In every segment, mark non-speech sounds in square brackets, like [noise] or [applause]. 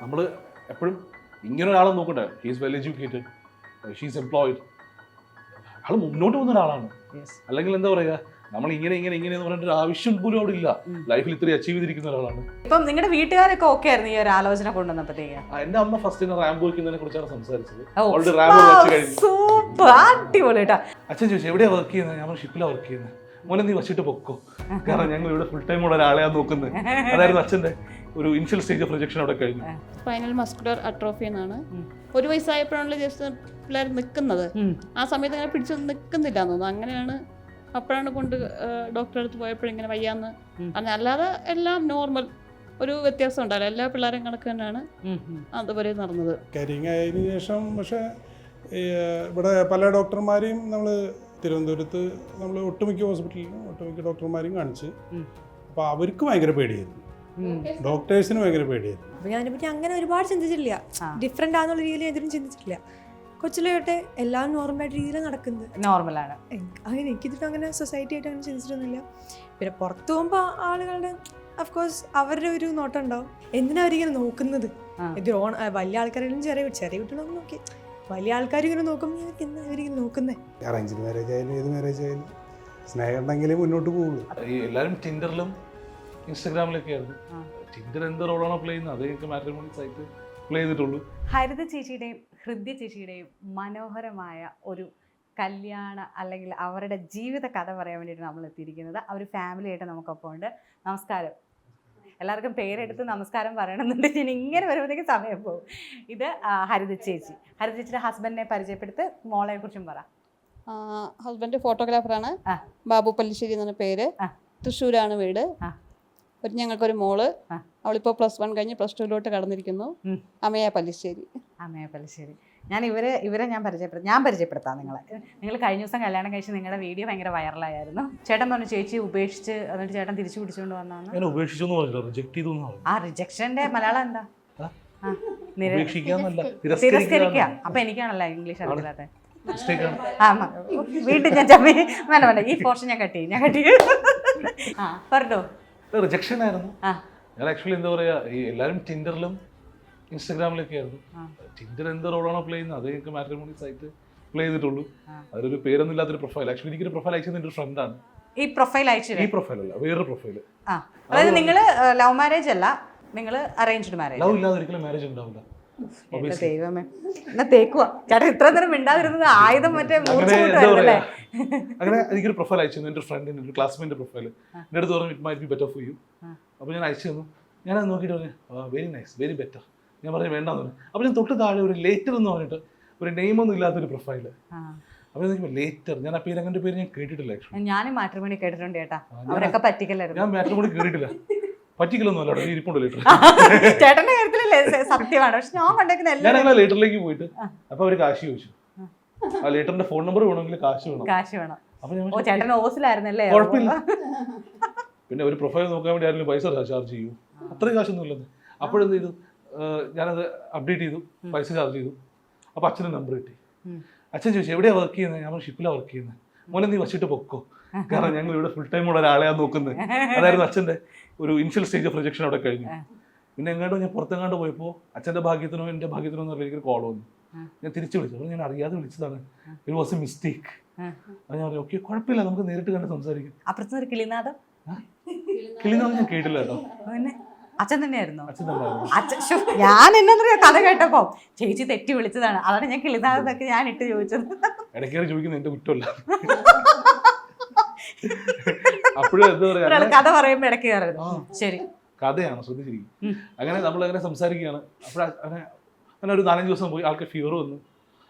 നമ്മൾ എപ്പോഴും ഇങ്ങനെ ഒരാളെ നോക്കണ്ടേ he's well educated she's employed ആൾ മുന്നോട്ട് പോകുന്ന ഒരാളാണ് അല്ലെങ്കിൽ എന്താ പറയുക നമ്മൾ ഇങ്ങനെ ഇങ്ങനെ ഇങ്ങനെ എന്ന് പറഞ്ഞിട്ട് ഒരു ആവശ്യം പോലും അവിടെ ഇല്ല. ലൈഫിൽ ഇത്രയും അച്ചീവ് ചെയ്തിരിക്കുന്ന ഒരാളാണ്. ഇപ്പം നിങ്ങളുടെ വീട്ടുകാരൊക്കെ ഓക്കെ ആയിരുന്നു ഈ ഒരു ആലോചന കൊണ്ടുവന്നപ്പോഴത്തേക്ക്? എന്റെ അമ്മ ഫസ്റ്റ് റാമ്പ് വയ്ക്കുന്നതിനെ കുറിച്ചാണ് സംസാരിച്ചത്. അവളുടെ റാമ്പ് വെച്ച് കഴിഞ്ഞു. അടിപൊളി അച്ഛൻ ചോദിച്ചു എവിടെയാ വർക്ക് ചെയ്യുന്നത് ഞാൻ ഷിപ്പിലാണ് വർക്ക് ചെയ്യുന്നത് മോനെ നീ വച്ചിട്ട് പൊക്കോ. കാരണം ഞങ്ങൾ ഇവിടെ ഫുൾ ടൈം ഉള്ള ഒരാളെയാണ് നോക്കുന്നത് അതായിരുന്നു അച്ഛന്റെ ഒരു ഇനിഷ്യൽ സ്റ്റേജ് ഓഫ് റിജക്ഷൻ അവിടെ കഴിഞ്ഞു. സ്പൈനൽ മസ്കുലർ അട്രോഫി എന്നാണ്. ഒരു വയസ്സായപ്പോഴാണ് ജസ്റ്റ് പിള്ളേർ നിൽക്കുന്നത് ആ സമയത്ത് അങ്ങനെ പിടിച്ചു നിൽക്കുന്നില്ല എന്ന് തോന്നുന്നു. അങ്ങനെയാണ് അപ്പോഴാണ് കൊണ്ട് ഡോക്ടറെ അടുത്ത് പോയപ്പോഴിങ്ങനെ വയ്യാന്ന്. പറഞ്ഞ. അല്ലാതെ എല്ലാം നോർമൽ ഒരു വ്യത്യാസം ഉണ്ടാവില്ല. എല്ലാ പിള്ളേരും കണക്ക് തന്നെയാണ് അതുപോലെ നടന്നത്. കരിങ് ആയതിനു ശേഷം പക്ഷേ ഇവിടെ പല ഡോക്ടർമാരെയും നമ്മൾ തിരുവനന്തപുരത്ത് നമ്മൾ ഒട്ടുമിക്ക ഹോസ്പിറ്റലിലും ഒട്ടുമിക്ക ഡോക്ടർമാരെയും കാണിച്ച്. അപ്പോൾ അവർക്ക് ഭയങ്കര പേടിയായിരുന്നു. ഡോക്ടേഴ്സിന് ഭയങ്കര പേടിയായിരുന്നു. അപ്പോൾ ഞാൻ അതിനെപ്പറ്റി അങ്ങനെ ഒരുപാട് ചിന്തിച്ചിട്ടില്ല. ഡിഫറെന്റ് ഡിഫറെന്റ് ആണെന്നുള്ള രീതിയിൽ ഇതിനും ചിന്തിച്ചിട്ടില്ല. കൊച്ചിലെ തൊട്ടേ എല്ലാം നോർമലായിട്ട് രീതിയിലാണ് നടക്കുന്നത്. നോർമലാണ് എനിക്ക് അങ്ങനെ എനിക്കിതിട്ട് അങ്ങനെ സൊസൈറ്റി ആയിട്ട് അങ്ങനെ ചിന്തിച്ചിട്ടൊന്നുമില്ല. പിന്നെ പുറത്തു പോകുമ്പോൾ ആളുകളുടെ അഫ്കോഴ്സ് അവരുടെ ഒരു നോട്ടം ഉണ്ടാവും. എന്തിനാ അവരിങ്ങനെ നോക്കുന്നത്? വലിയ ആൾക്കാരെങ്കിലും ചെറിയ ചെറിയ കുട്ടികളൊന്നും നോക്കി. വലിയ ആൾക്കാർ ഇങ്ങനെ നോക്കുമ്പോൾ ഇവർക്ക് എന്താ ഇവരിങ്ങനെ നോക്കുന്നത് അറേഞ്ച് മാരേജ് ആയാലും ഏത് മാരേജ് ആയാലും സ്നേഹം ഉണ്ടെങ്കിലേ മുന്നോട്ട് പോകുള്ളൂ എല്ലാവരും ടിൻഡറിലും ഇൻസ്റ്റഗ്രാമിലൊക്കെ ആയിരുന്നു ആ. ടിൻഡർ എന്ത് റോളാണോ പ്ലേ ചെയ്യുന്നത്? അതേ എനിക്ക് മാട്രിമോണി സൈറ്റ് പ്ലേ ചെയ്തിട്ടുള്ളൂ. ഹരിത ചേച്ചിയുടെയും ഹൃദ്യ ചേച്ചിയുടെയും മനോഹരമായ ഒരു കല്യാണ അല്ലെങ്കിൽ അവരുടെ ജീവിത കഥ പറയാൻ വേണ്ടിയിട്ട് നമ്മൾ എത്തിയിരിക്കുന്നത്. അവർ ഫാമിലി ആയിട്ട് നമുക്കൊപ്പം ഉണ്ട്. നമസ്കാരം. എല്ലാവർക്കും പേരെടുത്ത് നമസ്കാരം പറയണമെന്നുണ്ടെങ്കിൽ ഞാൻ ഇങ്ങനെ വരുമ്പോഴത്തേക്ക് സമയം പോകും. ഇത് ഹരിത ചേച്ചി. ഹരിത ചേച്ചിയുടെ ഹസ്ബൻഡിനെ പരിചയപ്പെടുത്ത് മോളെ കുറിച്ചും പറ ഹസ്ബൻഡ് ഫോട്ടോഗ്രാഫറാണ് ബാബു പല്ലിശ്ശേരി എന്നാണ് പേര്. തൃശ്ശൂരാണ് വീട്. ഒരു ഞങ്ങൾക്കൊരു മോൾ. അവളിപ്പോ അവളിപ്പോൾ പ്ലസ് വൺ കഴിഞ്ഞ് പ്ലസ് ടുവിലോട്ട് കടന്നിരിക്കുന്നു. അമയ പല്ലിശ്ശേരി. അമയ പല്ലിശ്ശേരി. ഞാൻ ഇവരെ ഇവരെ ഞാൻ പരിചയപ്പെടുത്ത ഞാൻ പരിചയപ്പെടുത്താം നിങ്ങളെ. നിങ്ങൾ കഴിഞ്ഞ ദിവസം കല്യാണം കഴിച്ച് നിങ്ങളുടെ വീഡിയോ ഭയങ്കര വൈറലായിരുന്നു. ചേട്ടൻ പറഞ്ഞു ചേച്ചി ഉപേക്ഷിച്ച് എന്നിട്ട് ചേട്ടൻ തിരിച്ചു പിടിച്ചുകൊണ്ട് വന്നാണ് ഉപേക്ഷിച്ചു എന്ന് പറഞ്ഞില്ല റിജക്ട് ചെയ്തു എന്ന് പറഞ്ഞു. ആ റിജക്ഷന്റെ മലയാളം എന്താ? തിരസ്കരിക്കുക. അപ്പൊ എനിക്കാണല്ലോ ഇംഗ്ലീഷ് അറിയില്ലാത്ത. വീണ്ടും ഞാൻ ചമ്മി വേണ്ട വേണ്ട. ഈ പോർഷൻ ഞാൻ കട്ടി ചെയ്യും ഞാൻ കട്ടി ചെയ്യും. ആ പറഞ്ഞോ. റിജക്ഷൻ ആയിരുന്നു. ഞാൻ ആക്ച്വലി എന്താ പറയാ ഈ എല്ലാവരും ടിൻഡറിലും ഇൻസ്റ്റാഗ്രാമിലൊക്കെ ആയിരുന്നു. ടിൻഡർ എന്ത് റോളാണോ പ്ലേ ചെയ്യുന്നത് അതേ എനിക്ക് മാട്രിമോണി സൈറ്റ് പ്ലേ ചെയ്തിട്ടുള്ളൂ. അതൊരു അതിലൊരു പേരൊന്നും ഇല്ലാത്തൊരു പ്രൊഫൈൽ ആക്ച്വലി എനിക്കൊരു പ്രൊഫൈൽ അയച്ചത് എന്റെ ഫ്രണ്ടാണ് ഈ പ്രൊഫൈൽ അയച്ചത് ഈ പ്രൊഫൈൽ അല്ല വേറൊരു പ്രൊഫൈൽ അതായത് നിങ്ങൾ ലവ് മാരേജ് അല്ല നിങ്ങൾ അറേഞ്ച്ഡ് മാരേജ് ലവ് ഇല്ലാതെ ഒരിക്കലും മാരേജ് ഉണ്ടാവില്ല. ദൈവമേ. എന്നാ തേക്കുവാ. ചേട്ടാ ഇത്ര നേരം മിണ്ടാതിരുന്നത് ആയുധം മറ്റേ അങ്ങനെ എനിക്കൊരു പ്രൊഫൈൽ അയച്ചു എന്റെ ഫ്രണ്ടിന്റെ ഒരു ക്ലാസ്മേറ്റിന്റെ പ്രൊഫൈൽ എന്റെ അടുത്ത് പറഞ്ഞു it might be better for you. അപ്പോൾ ഞാൻ അയച്ചു തന്നു. ഞാൻ അത് നോക്കിയിട്ട് പറഞ്ഞു വെരി നൈസ് വെരി ബെറ്റർ ഞാൻ പറഞ്ഞു വേണ്ടെന്ന് പറഞ്ഞു. അപ്പോൾ ഞാൻ തൊട്ട് താഴെ ഒരു ലേറ്റർ എന്ന് പറഞ്ഞിട്ട് ഒരു നെയിമൊന്നും ഇല്ലാത്തൊരു പ്രൊഫൈൽ. അപ്പോൾ എനിക്ക് ലേറ്റർ ഞാൻ ആ പേര് അങ്ങനെ പേര് ഞാൻ കേട്ടിട്ടില്ല ഞാനും മാട്രിമണി കേട്ടിട്ടുണ്ട് ചേട്ടാ. ഞാൻ- അവരൊക്കെ പറ്റിക്കലായിരുന്നു. ഞാൻ കൂടി കേട്ടിട്ടില്ല. പറ്റിക്കലൊന്നും അല്ല ഇരിപ്പുണ്ട് ലേറ്റർ [laughs] ചേട്ടന്റെ കാര്യത്തിലല്ലേ സത്യമാണ്. പക്ഷെ ഞാൻ കണ്ടേക്കുന്ന ഞാൻ അങ്ങനെ ലേറ്ററിലേക്ക് പോയിട്ട് അപ്പൊ അവർ കാശ് ചോദിച്ചു. ആ. ലേറ്ററിന്റെ ഫോൺ നമ്പർ വേണമെങ്കിൽ കാശ് വേണം. കാശ് വേണം. അപ്പോൾ ഞാൻ ഓ ചേട്ടൻ ഓസിലായിരുന്നല്ലേ? കുഴപ്പമില്ല. പിന്നെ ഒരു പ്രൊഫൈൽ നോക്കാൻ വേണ്ടി ആരെങ്കിലും പൈസ ചാർജ് ചെയ്യൂ. അത്രയും കാശൊന്നും ഇല്ലെന്ന് അപ്പോഴെന്ത് ചെയ്തു? ആഹ് ഞാനത് അപ്ഡേറ്റ് ചെയ്തു. പൈസ ചാർജ് ചെയ്തു. അപ്പൊ അച്ഛന്റെ നമ്പർ കിട്ടി. ഉം. അച്ഛൻ ചോദിച്ചു എവിടെയാ വർക്ക് ചെയ്യുന്നത്? ഞാൻ ഷിപ്പിലാണ് വർക്ക് ചെയ്യുന്നത് മോനെ നീ വച്ചിട്ട് പൊക്കോ. കാരണം ഞങ്ങൾ ഇവിടെ ഫുൾ ടൈം ഉള്ള ഒരാളെയാണ് നോക്കുന്നത് [laughs] അതായിരുന്നു അച്ഛന്റെ ഒരു ഇനിഷ്യൽ സ്റ്റേജ് ഓഫ് പ്രൊജക്ഷൻ അവിടെ കഴിഞ്ഞു. പിന്നെ എങ്ങോട്ടോ ഞാൻ പുറത്തെങ്ങാണ്ട് പോയപ്പോൾ അച്ഛന്റെ ഭാഗ്യത്തിനോ എന്റെ ഭാഗ്യത്തിനോ എന്ന് പറഞ്ഞാൽ കോൾ വന്നു. ഞാൻ തിരിച്ചു വിളിച്ചു. അപ്പോൾ ഞാൻ അറിയാതെ വിളിച്ചതാണ്. ഇറ്റ് വാസ് എ മിസ്റ്റേക്ക് അത് ഞാൻ പറഞ്ഞു ഓക്കെ കുഴപ്പമില്ല. നമുക്ക് നേരിട്ട് കണ്ട് സംസാരിക്കാം. അപ്പുറത്തുനിന്ന് ഒരു കിളിനാഥം? കിളിനാവ് ഞാൻ കേട്ടില്ല കേട്ടോ. അച്ഛൻ തന്നെയായിരുന്നു? ഞാൻ എന്നറിയാ കഥ കേട്ടപ്പോ ചേച്ചി തെറ്റി വിളിച്ചതാണ്. അതാണ് ഞാൻ കിളിനാഥത്തൊക്കെ ഞാൻ ഇട്ട് ചോദിച്ചത്. ഇടയ്ക്കേറി ചോദിക്കുന്നത് എന്റെ കുറ്റമല്ല. കഥ പറയുമ്പോ ഇടയ്ക്ക് കയറുന്നു ശരി. കഥയാണ് ശ്രദ്ധിച്ചിരിക്കും. അങ്ങനെ നമ്മൾ അങ്ങനെ സംസാരിക്കുകയാണ്. അപ്പോൾ അങ്ങനെ അങ്ങനെ ഒരു നാലഞ്ച് ദിവസം പോയി ആൾക്ക് ഫീവർ വന്നു.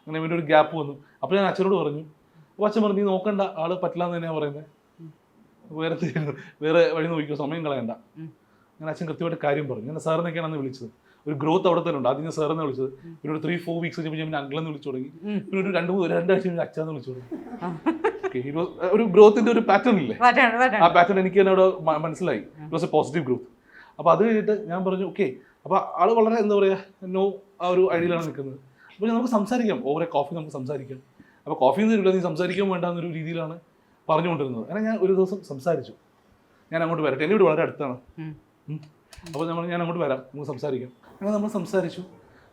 അങ്ങനെ ഇവന്റെ ഒരു ഗ്യാപ്പ് വന്നു. അപ്പോൾ ഞാൻ അച്ഛനോട് പറഞ്ഞു അപ്പോൾ അച്ഛൻ പറഞ്ഞു നീ നോക്കണ്ട ആൾ പറ്റില്ല എന്ന് തന്നെയാണ് പറയുന്നത് വേറെ വേറെ വഴി നോക്കിയോ സമയം കളയണ്ട. അങ്ങനെ അച്ഛൻ കൃത്യമായിട്ട് കാര്യം പറഞ്ഞു. ഞാൻ സാറിനൊക്കെയാണ് അന്ന് വിളിച്ചത്. ഒരു ഗ്രോത്ത് അവിടെ തന്നെ ഉണ്ട്. ആദ്യം ഞാൻ സാറിനെ വിളിച്ചത്. പിന്നെ ഒരു ത്രീ ഫോർ വീക്സ് കഴിഞ്ഞപ്പോൾ ഞാൻ അങ്കിളെന്ന് വിളിച്ചു തുടങ്ങി. പിന്നെ ഒരു രണ്ട് മൂന്ന് രണ്ടാഴ്ച കഴിഞ്ഞ് അച്ഛന്ന് വിളിച്ചു തുടങ്ങി. ഒരു ഗ്രോത്തിന്റെ ഒരു പാറ്റേൺ ഇല്ലേ? ആ പാറ്റേൺ എനിക്ക് തന്നെ അവിടെ മനസ്സിലായി. It was a positive growth അപ്പോൾ അത് കഴിഞ്ഞിട്ട് ഞാൻ പറഞ്ഞു ഓക്കെ അപ്പോൾ ആൾ വളരെ എന്താ പറയുക നോ ആ ഒരു ഐഡിയയിലാണ് നിൽക്കുന്നത്. അപ്പോൾ നമുക്ക് സംസാരിക്കാം. ഓവറെ കോഫി നമുക്ക് സംസാരിക്കാം. അപ്പോൾ കോഫി ഒന്നും തരില്ല നീ സംസാരിക്കാൻ വേണ്ട എന്നൊരു രീതിയിലാണ് പറഞ്ഞുകൊണ്ടിരുന്നത്. അങ്ങനെ ഞാൻ ഒരു ദിവസം സംസാരിച്ചു. ഞാൻ അങ്ങോട്ട് വരട്ടെ. എന്റെ വീട് വളരെ അടുത്താണ്. അപ്പോൾ നമ്മൾ ഞാൻ അങ്ങോട്ട് വരാം. നമുക്ക് സംസാരിക്കാം. അങ്ങനെ നമ്മൾ സംസാരിച്ചു.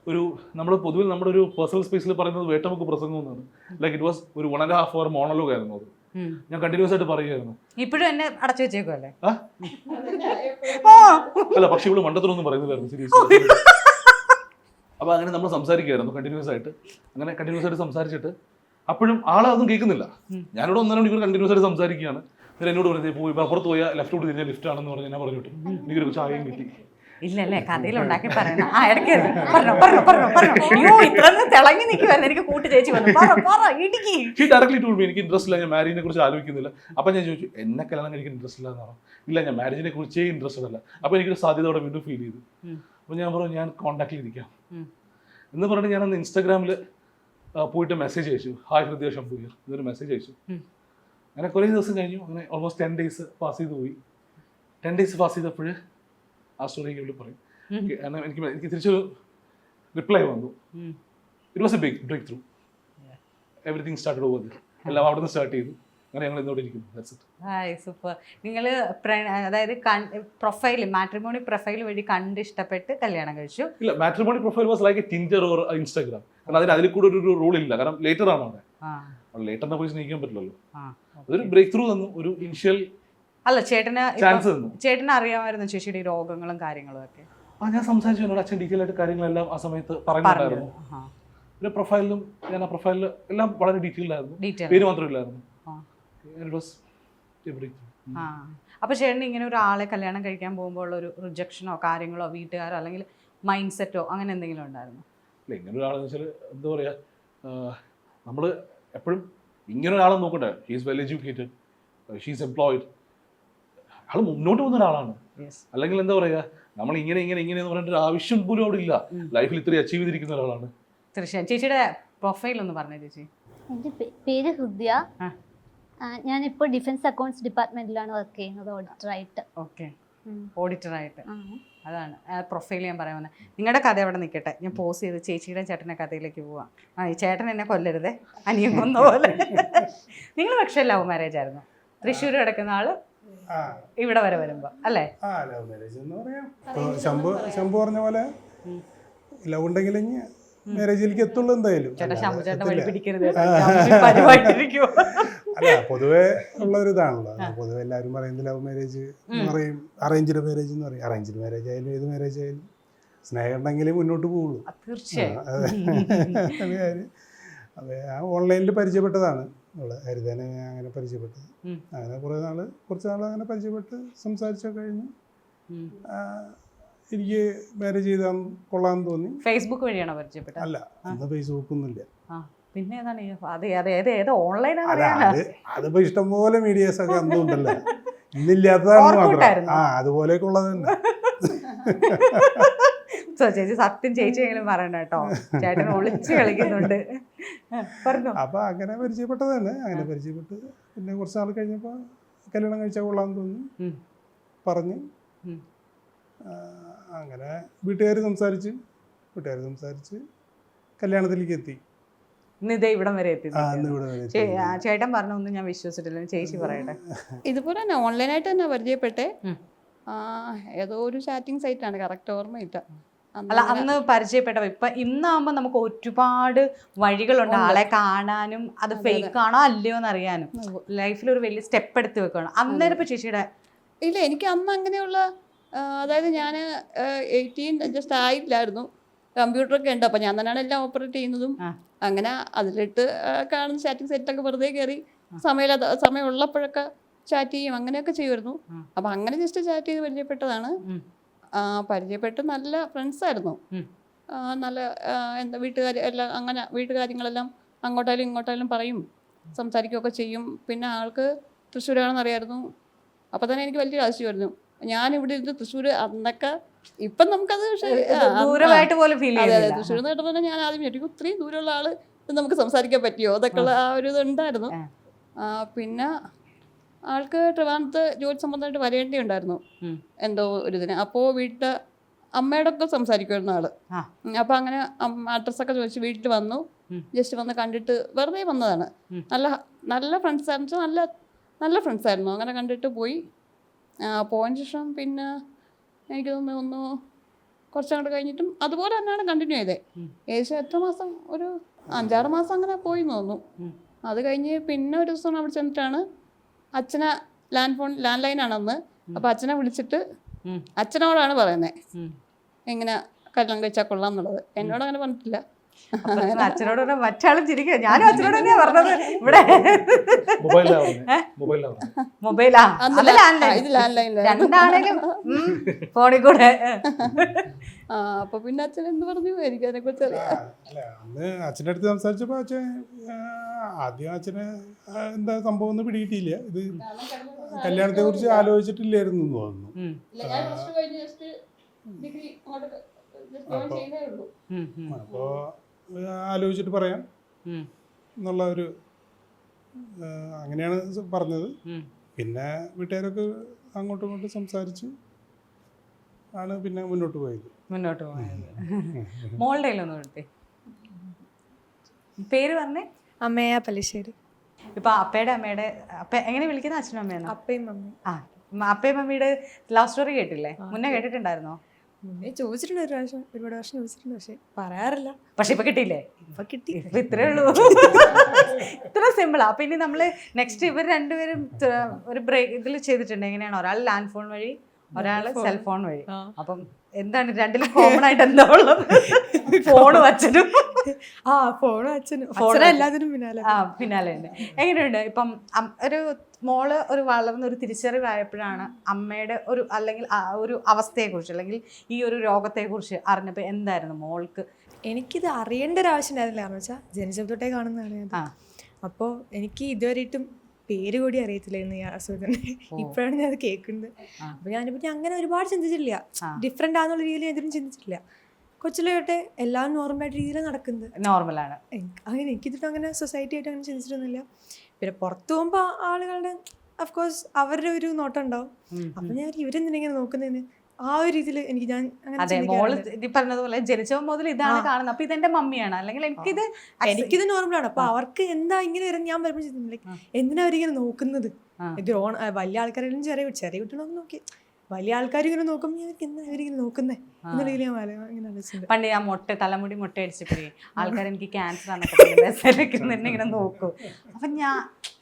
ഒരു നമ്മൾ പൊതുവിൽ നമ്മുടെ ഒരു പേഴ്സണൽ സ്പേസിൽ പറയുന്നത് വേട്ടമുക്ക് പ്രസംഗം എന്നാണ് ലൈക്ക് ഇറ്റ് വാസ് ഒരു one and half hour monologue ആയിരുന്നു അത്. ഞാൻ കണ്ടിന്യൂസ് ആയിട്ട് പറയുമായിരുന്നു ഇപ്പോഴും എന്നെ അടച്ചു വെച്ചേക്കുമല്ലേ? അല്ല പക്ഷെ ഇവൾ മണ്ടത്തിലൊന്നും പറയുന്നില്ലായിരുന്നു. സീരിയസ് അപ്പൊ അങ്ങനെ നമ്മൾ സംസാരിക്കുമായിരുന്നു കണ്ടിന്യൂസ് ആയിട്ട് അങ്ങനെ കണ്ടിന്യൂസ് ആയിട്ട് സംസാരിച്ചിട്ട് അപ്പോഴും ആളെ അതൊന്നും കേൾക്കുന്നില്ല. ഞാനിവിടെ ഒന്നര മണിക്കൂർ കണ്ടിന്യൂസ് ആയിട്ട് സംസാരിക്കുകയാണ്. എന്നിട്ട് എന്നോട് പറഞ്ഞത് പോയി അപ്പുറത്ത് പോയാൽ കൂടി തിരിഞ്ഞാൽ ലിഫ്റ്റ് ആണെന്ന് പറഞ്ഞ് ഞാൻ പറഞ്ഞു വിട്ടു എനിക്കൊരു ചായയും കിട്ടി. ഇല്ലല്ലേ കഥയിലുണ്ടാക്കി പറയണം. ആ ഇടയ്ക്ക് പറഞ്ഞോ പറഞ്ഞു പറഞ്ഞു പറഞ്ഞു. അയ്യോ ഇത്ര തിളങ്ങി നിൽക്കുവായിരുന്നു എനിക്ക് കൂട്ടി ചേച്ചി വന്നു. പറ പറ ഇടുക്കി. ഷീ ഡയറക്ട്ലി ടൂൾ എനിക്ക് ഇൻട്രസ്റ്റ് ഇല്ല ഞാൻ മാരേജിനെ കുറിച്ച് ആലോചിക്കുന്നില്ല. അപ്പം ഞാൻ ചോദിച്ചു എന്നെ കല്യാണം കഴിക്കാൻ ഇൻട്രസ്റ്റ് ഇല്ല എന്നാണ് ഇല്ല ഞാൻ മാരേജിനെ കുറിച്ചേ ഇൻട്രസ്റ്റ് അല്ല അപ്പോൾ എനിക്കൊരു സാധ്യത അവിടെ വീണ്ടും ഫീൽ ചെയ്തു. അപ്പൊ അപ്പോൾ ഞാൻ പറഞ്ഞു ഞാൻ കോൺടാക്റ്റിൽ ഇരിക്കാം. എന്ന് പറഞ്ഞിട്ട് ഞാൻ അന്ന് ഇൻസ്റ്റാഗ്രാമിൽ പോയിട്ട് മെസ്സേജ് അയച്ചു. ഹായ് ഹൃദയ ശംഭൂയർ എന്നൊരു മെസ്സേജ് അയച്ചു. അങ്ങനെ കുറേ ദിവസം കഴിഞ്ഞു. അങ്ങനെ ഓൾമോസ്റ്റ് ടെൻ ഡേയ്സ് പാസ് ചെയ്ത് പോയി. ടെൻ ഡേയ്സ് പാസ് ചെയ്തപ്പോൾ ആ സ്റ്റോറി പറയും. കാരണം എനിക്ക് എനിക്ക് തിരിച്ചൊരു റിപ്ലൈ വന്നു. It was a big breakthrough everything started over എല്ലാം അവിടെ നിന്ന് സ്റ്റാർട്ട് ചെയ്തു. അങ്ങനെ ഞങ്ങൾ ഇന്നോടെ ഇരിക്കുന്നു. ഹായ് സൂപ്പർ നിങ്ങൾ അതായത് പ്രൊഫൈൽ മാട്രിമോണി പ്രൊഫൈൽ വഴി കണ്ട് ഇഷ്ടപ്പെട്ട് കല്യാണം കഴിച്ചു. ഇല്ല matrimony profile was like Tinder or Instagram കാരണം അതിന് അതിൽ കൂടെ ഒരു റൂൾ ഇല്ല. കാരണം ലേറ്റർ ആണ് അവിടെ. ലേറ്റർ ലേറ്ററിനെ പോയി സ്നേഹിക്കാൻ പറ്റില്ലല്ലോ. അതൊരു ബ്രേക്ക് ത്രൂ തന്നു. ഒരു ഇനിഷ്യൽ അല്ല ചേട്ടന് ചാൻസ് ചേട്ടന് അറിയാമായിരുന്നു ചേച്ചിയുടെ ഈ രോഗങ്ങളും കാര്യങ്ങളും ഒക്കെ. ആ ഞാൻ സംസാരിച്ചു എന്നോട് അച്ഛൻ ഡീറ്റെയിൽ ആയിട്ട് കാര്യങ്ങളെല്ലാം ആ സമയത്ത് പറയുന്നുണ്ടായിരുന്നു പിന്നെ പ്രൊഫൈലിലും ഞാൻ ആ പ്രൊഫൈലിൽ എല്ലാം വളരെ ഡീറ്റെയിൽ ആയിരുന്നു. പേര് മാത്രമില്ലായിരുന്നു അപ്പൊ ചേട്ടൻ ഇങ്ങനെ ഒരാളെ കല്യാണം കഴിക്കാൻ പോകുമ്പോൾ ഉള്ള ഒരു റിജക്ഷനോ കാര്യങ്ങളോ വീട്ടുകാരോ അല്ലെങ്കിൽ മൈൻഡ് സെറ്റോ അങ്ങനെ എന്തെങ്കിലും ഉണ്ടായിരുന്നു? ഇങ്ങനെ ഒരാളെന്ന് വെച്ചാൽ എന്താ പറയാ നമ്മൾ എപ്പോഴും ഇങ്ങനെ ഒരാളെ നോക്കണ്ടേ? She's well educated she's employed ആൾ മുന്നോട്ട് പോകുന്ന ഒരാളാണ്. യെസ് അല്ലെങ്കിൽ എന്താ പറയുക നമ്മൾ ഇങ്ങനെ ഇങ്ങനെ ഇങ്ങനെ എന്ന് പറഞ്ഞിട്ട് ഒരു ആവശ്യം പോലും അവിടെ ഇല്ല. ലൈഫിൽ ഇത്രയും അച്ചീവ് ചെയ്തിരിക്കുന്ന ഒരാളാണ്. തീർച്ചയായും. ചേച്ചിയുടെ പ്രൊഫൈൽ ഒന്ന് പറഞ്ഞു ചേച്ചി. എന്റെ പേര് ഹൃദ്യ. ഞാനിപ്പോ ഞാനിപ്പോൾ ഡിഫൻസ് അക്കൗണ്ട്സ് ഡിപ്പാർട്ട്മെന്റിലാണ് വർക്ക് ചെയ്യുന്നത് ഓഡിറ്ററായിട്ട് ഓക്കെ ഓഡിറ്ററായിട്ട് അതാണ്. പ്രൊഫൈൽ ഞാൻ പറയാൻ വന്നത് നിങ്ങളുടെ കഥ അവിടെ നിൽക്കട്ടെ? ഞാൻ പോസ് ചെയ്ത് ചേച്ചിയുടെ ചേട്ടന്റെ കഥയിലേക്ക് പോവാം. ആ ഈ ചേട്ടൻ എന്നെ കൊല്ലരുതേ. അനിയൻ കൊന്ന പോലെ. [laughs] നിങ്ങൾ പക്ഷേ ലവ് മാരേജ് ആയിരുന്നു. തൃശ്ശൂർ കിടക്കുന്ന ആൾ ആ ഇവിടെ വരെ വരുമ്പോ അല്ലേ? ആ ലവ് മാരേജ് എന്ന് പറയാം. ശംഭു ശംഭു പറഞ്ഞ പോലെ ലവ് ഉണ്ടെങ്കിൽ മാരേജിലേക്ക് എത്തുള്ളൂ എന്തായാലും. അല്ല പൊതുവെ ഉള്ള ഒരു ഇതാണല്ലോ പൊതുവെ എല്ലാവരും പറയുന്നത് ലവ് മാരേജ് എന്ന് പറയും. അറേഞ്ച്ഡ് മാരേജ് എന്ന് പറയും. അറേഞ്ച്ഡ് മാരേജ് ആയാലും ഏത് മാരേജ് ആയാലും സ്നേഹം ഉണ്ടെങ്കിലേ മുന്നോട്ട് പോവുള്ളൂ. തീർച്ചയായും. ഓൺലൈനിൽ പരിചയപ്പെട്ടതാണ്. അവൾ ഹരിതനെ ഞാൻ അങ്ങനെ പരിചയപ്പെട്ടത്. അങ്ങനെ കുറേ നാൾ കുറച്ച് നാൾ അങ്ങനെ പരിചയപ്പെട്ട് സംസാരിച്ചൊക്കെ കഴിഞ്ഞു. എനിക്ക് മാരേജ് ചെയ്താൽ കൊള്ളാൻ തോന്നി. ഫേസ്ബുക്ക് വഴിയാണോ പരിചയപ്പെട്ടത്? അല്ല അന്ന് ഫേസ്ബുക്ക് ഒന്നുമില്ല. പിന്നെ ഏതാണ് അത് അത് ഏത് അതിപ്പോ ഇഷ്ടംപോലെ മീഡിയാസ് ഒക്കെ അന്നും ഉണ്ടല്ലോ. ഇന്നില്ലാത്തതാണ് മാത്രം. ആ അതുപോലെയൊക്കെ ഉള്ളത് തന്നെ. [laughs] സോ ചേച്ചി സത്യം ചേച്ചി എങ്കിലും പറയണ്ട കേട്ടോ. ചേട്ടൻ ഒളിച്ച് കളിക്കുന്നുണ്ട്. പറഞ്ഞു. അപ്പൊ അങ്ങനെ പരിചയപ്പെട്ടത് തന്നെ അങ്ങനെ പരിചയപ്പെട്ട് പിന്നെ കുറച്ച് നാൾ കഴിഞ്ഞപ്പോ കല്യാണം കഴിച്ചാൽ കൊള്ളാന്ന് തോന്നി. പറഞ്ഞ്. അങ്ങനെ വീട്ടുകാർ സംസാരിച്ച് വീട്ടുകാർ സംസാരിച്ച് കല്യാണത്തിലേക്ക് എത്തി. ഇന്നിതേ ഇവിടം വരെ എത്തി ചേട്ടൻ പറഞ്ഞൊന്നും ഞാൻ വിശ്വസിച്ചിട്ടില്ല. ചേച്ചി പറയട്ടെ. ഇതുപോലെ തന്നെ ഓൺലൈനായിട്ട് തന്നെ പരിചയപ്പെട്ടെ. ആ, ഏതോ ഒരു ചാറ്റിംഗ് സൈറ്റാണ് കറക്റ്റ് ഓർമ്മയില്ല. അല്ല അന്ന് പരിചയപ്പെട്ടവ. ഇപ്പൊ ഇന്നാകുമ്പോ നമുക്ക് ഒരുപാട് വഴികളുണ്ട്. ആളെ കാണാനും അത് ഫേക്ക് ആണോ അല്ലയോ എന്ന് അറിയാനും ലൈഫിൽ ഒരു വലിയ സ്റ്റെപ്പ് എടുത്ത് വെക്കണം. അന്നേരം ഇപ്പൊ ചേച്ചിയുടെ ഇല്ല എനിക്ക് അന്ന് അങ്ങനെയുള്ള അതായത് ഞാൻ എയ്റ്റീൻ ജസ്റ്റ് ആയില്ലായിരുന്നു. കമ്പ്യൂട്ടറൊക്കെ ഉണ്ട്. അപ്പം ഞാൻ തന്നെയാണ് എല്ലാം ഓപ്പറേറ്റ് ചെയ്യുന്നതും. അങ്ങനെ അതിലിട്ട് കാണുന്ന ചാറ്റിംഗ് സെറ്റൊക്കെ വെറുതെ കയറി സമയമില്ലാത്ത സമയമുള്ളപ്പോഴൊക്കെ ചാറ്റ് ചെയ്യും. അങ്ങനെയൊക്കെ ചെയ്യുമായിരുന്നു. അപ്പൊ അങ്ങനെ ജസ്റ്റ് ചാറ്റ് ചെയ്ത് പരിചയപ്പെട്ടതാണ്. പരിചയപ്പെട്ട് നല്ല ഫ്രണ്ട്സായിരുന്നു ആയിരുന്നു. നല്ല എന്താ വീട്ടുകാർ എല്ലാം അങ്ങനെ വീട്ടുകാര്യങ്ങളെല്ലാം അങ്ങോട്ടായാലും ഇങ്ങോട്ടായാലും പറയും സംസാരിക്കുകയൊക്കെ ചെയ്യും. പിന്നെ ആൾക്ക് തൃശ്ശൂരാണെന്ന് അറിയായിരുന്നു. അപ്പോൾ തന്നെ എനിക്ക് വലിയ ആവശ്യമായിരുന്നു ഞാൻ ഇവിടെ ഇരുന്ന് തൃശ്ശൂർ അന്നൊക്കെ ഇപ്പം നമുക്കത് പക്ഷേ. ദൂരമായിട്ട് പോലും ഫീൽ അതെ തൃശ്ശൂർ എന്ന് കേട്ടപ്പോൾ തന്നെ ഞാൻ ആദ്യം ചോദിക്കും ഇത്രയും ദൂരമുള്ള ആൾ നമുക്ക് സംസാരിക്കാൻ പറ്റിയോ? അതൊക്കെയുള്ള ആ ഒരു ഇത് ഉണ്ടായിരുന്നു. ആ. ആ, പിന്നെ ആൾക്ക് ട്രിവാൻഡ്രത്ത് ജോലി സംബന്ധമായിട്ട് വരേണ്ടി ഉണ്ടായിരുന്നു എന്തോ ഒരു ഇതിന്. അപ്പോൾ വീട്ടിൽ അമ്മയുടെ ഒക്കെ സംസാരിക്കുമായിരുന്നു ആൾ അപ്പൊ അങ്ങനെ അഡ്രസ്സൊക്കെ ചോദിച്ചു വീട്ടിൽ വന്നു. ജസ്റ്റ് വന്ന് കണ്ടിട്ട് വെറുതെ വന്നതാണ്. നല്ല നല്ല ഫ്രണ്ട്സ് ആയിരുന്നു. നല്ല നല്ല ഫ്രണ്ട്സ് ആയിരുന്നു. അങ്ങനെ കണ്ടിട്ട് പോയി. പോയതിന് ശേഷം പിന്നെ എനിക്ക് തോന്നുന്നു ഒന്ന് കുറച്ചങ്ങോട്ട് കഴിഞ്ഞിട്ടും അതുപോലെ തന്നെയാണ് കണ്ടിന്യൂ ചെയ്തത്. ഏകദേശം എത്ര മാസം? ഒരു അഞ്ചാറ് മാസം അങ്ങനെ പോയി തോന്നുന്നു. അത് കഴിഞ്ഞ് പിന്നെ ഒരു ദിവസം അവിടെ ചെന്നിട്ടാണ് അച്ഛനെ ലാൻഡ് ഫോൺ ലാൻഡ് ലൈൻ ആണെന്ന് അപ്പോൾ അച്ഛനെ വിളിച്ചിട്ട് അച്ഛനോടാണ് പറയുന്നത് എങ്ങനെ കല്യാണം കഴിച്ചാൽ കൊള്ളാം എന്നുള്ളത്. എന്നോട് അങ്ങനെ പറഞ്ഞിട്ടില്ല. അപ്പൊ അച്ഛനോട് പറഞ്ഞാൽ മറ്റാളും ചിരിക്കുക ഞാനും അച്ഛനോട് തന്നെയാ [laughs] പറഞ്ഞത്. ഇവിടെ [laughs] മൊബൈലാ? രണ്ടാണേലും [laughs] ഫോണിൽ കൂടെ. ആ അപ്പൊ പിന്നെ അച്ഛൻ എന്ത് പറഞ്ഞു? എനിക്ക് അതിനെ കുറിച്ച് അന്ന് അച്ഛന്റെ അടുത്ത് സംസാരിച്ചപ്പോൾ അച്ഛൻ ആദ്യം അച്ഛന് എന്താ സംഭവം ഒന്നും പിടികിട്ടിയില്ല. ഇത് കല്യാണത്തെ കുറിച്ച് ആലോചിച്ചിട്ടില്ലായിരുന്നു എന്ന് തോന്നുന്നു. അപ്പോ ആലോചിച്ചിട്ട് പറയാം. എന്നുള്ള ഒരു അങ്ങനെയാണ് പറഞ്ഞത്. പിന്നെ വീട്ടുകാരൊക്കെ അങ്ങോട്ടും ഇങ്ങോട്ടും സംസാരിച്ച് ആണ് പിന്നെ മുന്നോട്ട് പോയത്. മുന്നോട്ട് പോയത്. [laughs] മോളുടെ ഒന്ന് പേര് പറഞ്ഞേ? അമ്മയ പല്ലിശ്ശേരി ഇപ്പൊ അപ്പയുടെ അമ്മയുടെ അപ്പ എങ്ങനെ വിളിക്കുന്ന അച്ഛനും അമ്മയാണ്? അപ്പയും മമ്മയും ആ അപ്പയും മമ്മിയുടെ ലവ് സ്റ്റോറി കേട്ടില്ലേ? മുന്നേ കേട്ടിട്ടുണ്ടായിരുന്നോ? മുന്നേ ചോദിച്ചിട്ടുണ്ട് ഒരു പ്രാവശ്യം ഒരുപാട് പ്രാവശ്യം ചോദിച്ചിട്ടുണ്ട് പക്ഷെ പറയാറില്ല. പക്ഷെ ഇപ്പൊ കിട്ടിയില്ലേ? ഇപ്പൊ കിട്ടി. ഇപ്പൊ ഇത്രേ ഉള്ളൂ. ഇത്ര സിമ്പിളാ അപ്പൊ ഇനി നമ്മൾ നെക്സ്റ്റ് ഇവർ രണ്ടുപേരും ഒരു ബ്രേക്ക് ഇതിൽ ചെയ്തിട്ടുണ്ട്. എങ്ങനെയാണ്? ഒരാൾ ലാൻഡ് ഫോൺ വഴി ഒരാൾ സെൽഫോൺ വഴി. അപ്പം എന്താണ് രണ്ടിലും കോമൺ ആയിട്ട് എന്താ ഉള്ളത്? ഫോണും അച്ഛനും. ആ ഫോണും അച്ഛനും. ഫോണും എല്ലാത്തിനും പിന്നാലെ. ആ പിന്നാലെ തന്നെ. എങ്ങനെയുണ്ട്? ഇപ്പം ഒരു മോൾ ഒരു വളർന്ന ഒരു തിരിച്ചറിവായപ്പോഴാണ് അമ്മയുടെ ഒരു അല്ലെങ്കിൽ ആ ഒരു അവസ്ഥയെക്കുറിച്ച് അല്ലെങ്കിൽ ഈ ഒരു രോഗത്തെക്കുറിച്ച് അറിഞ്ഞപ്പോൾ എന്തായിരുന്നു മോൾക്ക്? എനിക്കിത് അറിയേണ്ട ഒരു ആവശ്യം ഉണ്ടായിരുന്നില്ല. കാരണം വെച്ചാൽ ജനിച്ചപ്പോൾ തൊട്ടേ കാണുന്നതാണ്. അപ്പോൾ എനിക്ക് ഇതുവരെയായിട്ടും പേര് കൂടി അറിയത്തില്ലായിരുന്നു ഈ അസുഖത്തിന്. ഓ. ഇപ്പോഴാണ് ഞാൻ അത് കേൾക്കുന്നത്. അപ്പോൾ ഞാനിപ്പോൾ അങ്ങനെ ഒരുപാട് ചിന്തിച്ചിട്ടില്ല. ഡിഫറെന്റ് ആണെന്നുള്ള രീതിയിൽ ഇതിനും ചിന്തിച്ചിട്ടില്ല. കൊച്ചിലെ തൊട്ടേ എല്ലാം നോർമലായിട്ട് രീതിയിലാണ് നടക്കുന്നത്. നോർമലാണ് അങ്ങനെ എനിക്കിതിട്ട് അങ്ങനെ സൊസൈറ്റി ആയിട്ട് അങ്ങനെ ചിന്തിച്ചിട്ടൊന്നുമില്ല. പിന്നെ പുറത്തു പോകുമ്പോൾ ആളുകളുടെ അഫ്കോഴ്സ് അവരുടെ ഒരു നോട്ടം ഉണ്ടാവും അപ്പൊ ഞാൻ ഇവരെന്തിനെ ഇങ്ങനെ നോക്കുന്നതിന് ആ ഒരു രീതിയിൽ എനിക്ക് ഞാൻ അതെ മോൾ. ഈ പറഞ്ഞതുപോലെ ജനിച്ചപ്പോൾ മുതൽ ഇതാണ്. കാണുന്നത്. അപ്പൊ ഇതെന്റെ മമ്മിയാണ്. അല്ലെങ്കിൽ എനിക്കിത് എനിക്കിത് നോർമലാണ് അപ്പൊ. അവർക്ക് എന്താ ഇങ്ങനെ വരുന്നത്? ഞാൻ വരുമ്പോൾ എന്തിനാ അവരിങ്ങനെ നോക്കുന്നത്? വലിയ ആൾക്കാരെങ്കിലും ചെറിയ ചെറിയ കുട്ടികളൊന്നും നോക്കി. വലിയ ആൾക്കാർ ഇങ്ങനെ നോക്കും ഇവരിങ്ങനെ നോക്കുന്നേ? ആ. രീതിയിൽ ഞാൻ ഇങ്ങനെ ആലോചിച്ചിട്ടുണ്ട്. പണ്ട് ഞാൻ മുട്ട തലമുടി മുട്ട അടിച്ചപ്പോഴേ ആൾക്കാർ എനിക്ക് ക്യാൻസർ ആണെന്നൊക്കെ ഇങ്ങനെ നോക്കും. അപ്പൊ ഞാൻ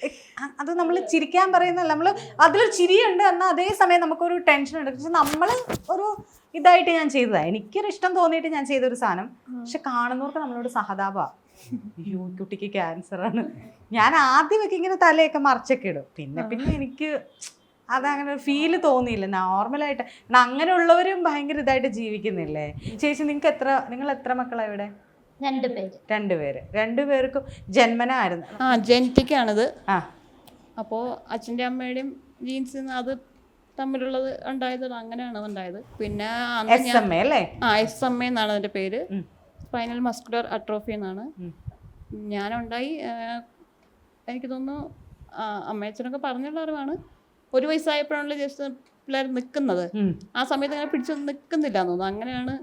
എ- അ- അത് നമ്മൾ ചിരിക്കാൻ പറയുന്നല്ല നമ്മൾ അതിലൊരു ചിരിയുണ്ട് എന്നാൽ അതേ സമയം നമുക്കൊരു ടെൻഷൻ ഉണ്ട്. പക്ഷെ നമ്മൾ ഒരു ഇതായിട്ട് ഞാൻ ചെയ്തതാണ് എനിക്കൊരു ഇഷ്ടം തോന്നിയിട്ട് ഞാൻ ചെയ്തൊരു സാധനം. പക്ഷെ കാണുന്നവർക്ക് നമ്മളോട് സഹതാപ അയ്യോ ഈ കുട്ടിക്ക് ക്യാൻസർ ആണ്. ഞാൻ ആദ്യമൊക്കെ ഇങ്ങനെ തലയൊക്കെ മറച്ചൊക്കെ ഇടും. പിന്നെ പിന്നെ എനിക്ക് അതങ്ങനെ ഒരു ഫീൽ തോന്നിയില്ല നോർമലായിട്ട് അങ്ങനെ അങ്ങനെയുള്ളവരും ഭയങ്കര ഇതായിട്ട് ജീവിക്കുന്നില്ലേ? ചേച്ചി നിങ്ങൾക്ക് എത്ര നിങ്ങൾ എത്ര മക്കളാണ് ഇവിടെ? രണ്ട് പേര്. രണ്ടുപേര് രണ്ടുപേർക്കും ജന്മനായിരുന്നു. ആ ജനിറ്റിക്കാണിത്. ആ. അപ്പോൾ അച്ഛന്റെ അമ്മയുടെയും ജീൻസ് അത് തമ്മിലുള്ളത് ഉണ്ടായത് അങ്ങനെയാണ് ഉണ്ടായത്. പിന്നെ അന്ന് എസ് എം എ അല്ലേ? ആ എസ് എം എ എന്നാണ് അതിന്റെ പേര്. സ്പൈനൽ മസ്കുലർ അട്രോഫി എന്നാണ്. ഞാനുണ്ടായി എനിക്ക് തോന്നുന്നു അമ്മയച്ഛനൊക്കെ പറഞ്ഞുള്ള അറിവാണ്. ഒരു വയസ്സായപ്പോഴാണല്ലോ ജസ്റ്റ് പിള്ളേർ നിൽക്കുന്നത് ആ സമയത്ത് അങ്ങനെ പിടിച്ചൊന്നും നിൽക്കുന്നില്ല എന്ന് തോന്നുന്നു. അങ്ങനെയാണ്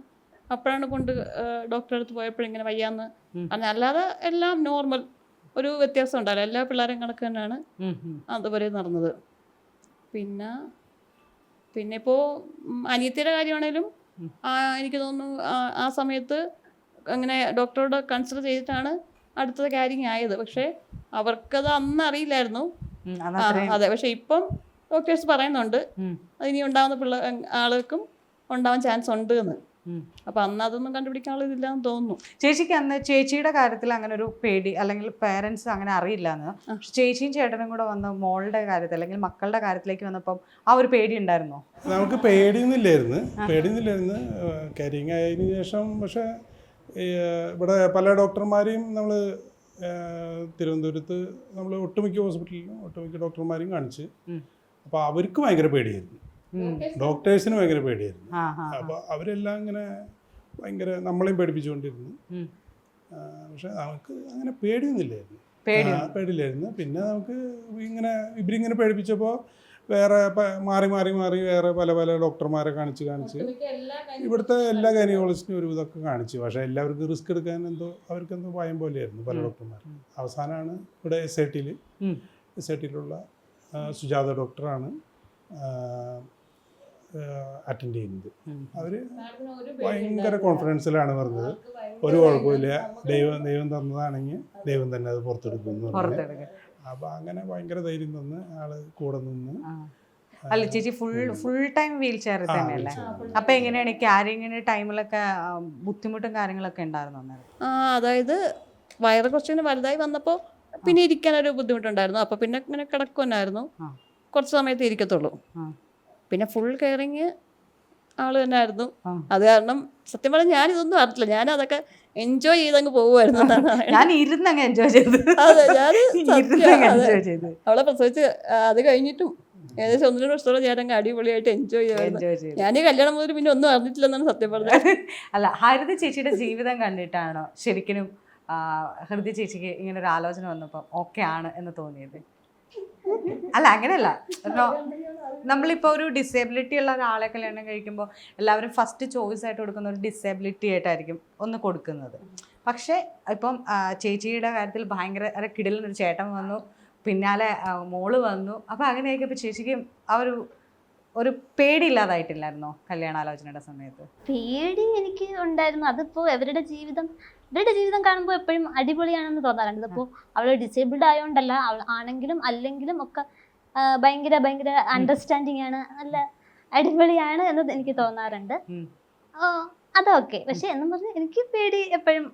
അപ്പോഴാണ് കൊണ്ട് ഡോക്ടറെ അടുത്ത് പോയപ്പോഴിങ്ങനെ വയ്യാന്ന് അങ്ങനെ അല്ലാതെ എല്ലാം നോർമൽ ഒരു വ്യത്യാസം ഉണ്ടാവില്ല. എല്ലാ പിള്ളേരും കണക്ക് തന്നെയാണ്. അതുവരെ നടന്നത്. പിന്നെ പിന്നെ ഇപ്പോൾ അനിയത്തിയുടെ കാര്യമാണേലും. ആ, എനിക്ക് തോന്നുന്നു ആ- സമയത്ത് അങ്ങനെ ഡോക്ടറോട് കൺസിഡർ ചെയ്തിട്ടാണ് അടുത്തത് കാര്യങ് ആയത്. പക്ഷേ അവർക്കത് അന്ന് അറിയില്ലായിരുന്നു. അതെ. പക്ഷെ ഇപ്പം ഡോക്ടേഴ്സ് പറയുന്നുണ്ട് ഇനി ഉണ്ടാവുന്ന പിള്ള ആൾക്കും ഉണ്ടാവാൻ ചാൻസ് ഉണ്ട് എന്ന്. അപ്പൊ അന്ന് അതൊന്നും കണ്ടുപിടിക്കാനുള്ള ഇതില്ലാന്ന് തോന്നുന്നു. ചേച്ചിക്ക് അന്ന് ചേച്ചിയുടെ കാര്യത്തിൽ അങ്ങനെ ഒരു പേടി അല്ലെങ്കിൽ പേരൻസ് അങ്ങനെ അറിയില്ല എന്ന്. പക്ഷെ ചേച്ചിയും ചേട്ടനും കൂടെ വന്ന് മോളുടെ കാര്യത്തിൽ അല്ലെങ്കിൽ മക്കളുടെ കാര്യത്തിലേക്ക് വന്നപ്പം ആ ഒരു പേടി ഉണ്ടായിരുന്നോ? നമുക്ക് പേടിയൊന്നുമില്ലായിരുന്നു പേടിയൊന്നുമില്ലായിരുന്നു കരിങ് ആയതിനു ശേഷം പക്ഷെ ഇവിടെ പല ഡോക്ടർമാരെയും നമ്മൾ തിരുവനന്തപുരത്ത് നമ്മൾ ഒട്ടുമിക്ക ഹോസ്പിറ്റലിലും ഒട്ടുമിക്ക ഡോക്ടർമാരെയും കാണിച്ച്. അപ്പോൾ അവർക്ക് ഭയങ്കര പേടിയായിരുന്നു. ഡോക്ടേഴ്സിന് ഭയങ്കര പേടിയായിരുന്നു. അപ്പോൾ അവരെല്ലാം ഇങ്ങനെ ഭയങ്കര നമ്മളെയും പേടിപ്പിച്ചുകൊണ്ടിരുന്നു. പക്ഷെ നമുക്ക് അങ്ങനെ പേടിയൊന്നുമില്ലായിരുന്നു. പേടിയില്ലായിരുന്നു. പിന്നെ നമുക്ക് ഇങ്ങനെ ഇവരിങ്ങനെ പേടിപ്പിച്ചപ്പോൾ വേറെ മാറി മാറി മാറി വേറെ പല പല ഡോക്ടർമാരെ കാണിച്ച് കാണിച്ച്. ഇവിടുത്തെ എല്ലാ ഗൈനക്കോളജിസ്റ്റിനും ഒരു ഇതൊക്കെ കാണിച്ചു. പക്ഷേ എല്ലാവർക്കും റിസ്ക് എടുക്കാൻ എന്തോ അവർക്ക് എന്തോ ഭയം പോലെയായിരുന്നു പല. ഡോക്ടർമാർ അവസാനമാണ് ഇവിടെ എസ് ഐ ടിയിൽ എസ് ഐ ടിയിലുള്ള സുജാത ഡോക്ടറാണ് അറ്റൻഡ് ചെയ്യുന്നത്. അവർ ഒരു ഭയങ്കര കോൺഫിഡൻസിലാണ് പറഞ്ഞത്. ഒരു കുഴപ്പമില്ല ദൈവം ദൈവം തന്നതാണെങ്കിൽ ദൈവം തന്നെ അത് പുറത്തെടുക്കും എന്ന് പറഞ്ഞു. അപ്പോൾ അങ്ങനെ ഭയങ്കര ധൈര്യം തന്ന് ആൾ കൂടെ നിന്ന് അല്ല ചേച്ചി ഫുൾ ഫുൾ ടൈം വീൽ ചെയറിൽ തന്നെയല്ലേ? wheelchair. അപ്പൊ എങ്ങനെയാണ് ക്യാരിങ്ങിന് ടൈമിലൊക്കെ ബുദ്ധിമുട്ടും കാര്യങ്ങളൊക്കെ ഉണ്ടായിരുന്നു അതായത് വയറ് കുറച്ചുകൂടി വലുതായി വന്നപ്പോൾ പിന്നെ ഇരിക്കാൻ ഒരു ബുദ്ധിമുട്ടുണ്ടായിരുന്നു. അപ്പൊ പിന്നെ ഇങ്ങനെ കിടക്കുന്നായിരുന്നു ആ. കുറച്ച് സമയത്ത് ഇരിക്കത്തുള്ളൂ. പിന്നെ ഫുൾ കെയറിങ് ആൾ തന്നെ ആയിരുന്നു അത് കാരണം സത്യം പറഞ്ഞാൽ ഞാൻ ഇതൊന്നും അറിഞ്ഞില്ല ഞാൻ അതൊക്കെ എൻജോയ് ചെയ്തങ്ങ് പോകുമായിരുന്നു. ഞാൻ ഇരുന്നങ്ങ് എൻജോയ് ചെയ്തു. അതെ ഞാൻ അവളെ പ്രസവിച്ച് അത് കഴിഞ്ഞിട്ടും ഏകദേശം ഒന്നര വർഷത്തോളം ഞാൻ അങ്ങ് അടിപൊളിയായിട്ട് എൻജോയ് ചെയ്തു. ഞാൻ ഈ കല്യാണം മുതൽ പിന്നെ ഒന്നും അറിഞ്ഞിട്ടില്ലെന്നാണ് സത്യം പറഞ്ഞത്. അല്ല ഹരിത ചേച്ചിയുടെ ജീവിതം കണ്ടിട്ടാണോ ശരിക്കും ഹൃദയ ചേച്ചിക്ക് ഇങ്ങനെ ഒരു ആലോചന വന്നപ്പോൾ ഓക്കെ ആണ് എന്ന് തോന്നിയത്. അല്ല അങ്ങനെയല്ല. നമ്മളിപ്പോൾ നമ്മളിപ്പോ ഒരു ഡിസേബിലിറ്റി ഉള്ള ഒരാളെ കല്യാണം കഴിക്കുമ്പോൾ എല്ലാവരും ഫസ്റ്റ് ചോയ്സ് ആയിട്ട് കൊടുക്കുന്ന ഒരു ഡിസേബിലിറ്റി ആയിട്ടായിരിക്കും ഒന്ന് കൊടുക്കുന്നത്. പക്ഷേ ഇപ്പം ചേച്ചിയുടെ കാര്യത്തിൽ ഭയങ്കര കിടിലൊരു ചേട്ടൻ വന്നു. പിന്നാലെ മോൾ വന്നു. അപ്പം അങ്ങനെയൊക്കെ ഇപ്പം ചേച്ചിക്ക് ആ ഒരു ഒരു പേടി പേടിയില്ലാതായിട്ടില്ലായിരുന്നോ കല്യാണാലോചനയുടെ സമയത്ത്? പേടി എനിക്ക് ഉണ്ടായിരുന്നു. അതിപ്പോ അവരുടെ ജീവിതം ഇവരുടെ ജീവിതം കാണുമ്പോൾ എപ്പോഴും അടിപൊളിയാണെന്ന് തോന്നാറുണ്ട്. ഇപ്പോൾ അവൾ ഡിസേബിൾഡ് ആയതുകൊണ്ടല്ല അവൾ ആണെങ്കിലും അല്ലെങ്കിലും ഒക്കെ ഭയങ്കര ഭയങ്കര അണ്ടർസ്റ്റാൻഡിങ് ആണ്. നല്ല അടിപൊളിയാണ് എന്ന് എനിക്ക് തോന്നാറുണ്ട്. അതൊക്കെ. പക്ഷെ എന്നും പറഞ്ഞാൽ എനിക്ക് പേടി എപ്പോഴും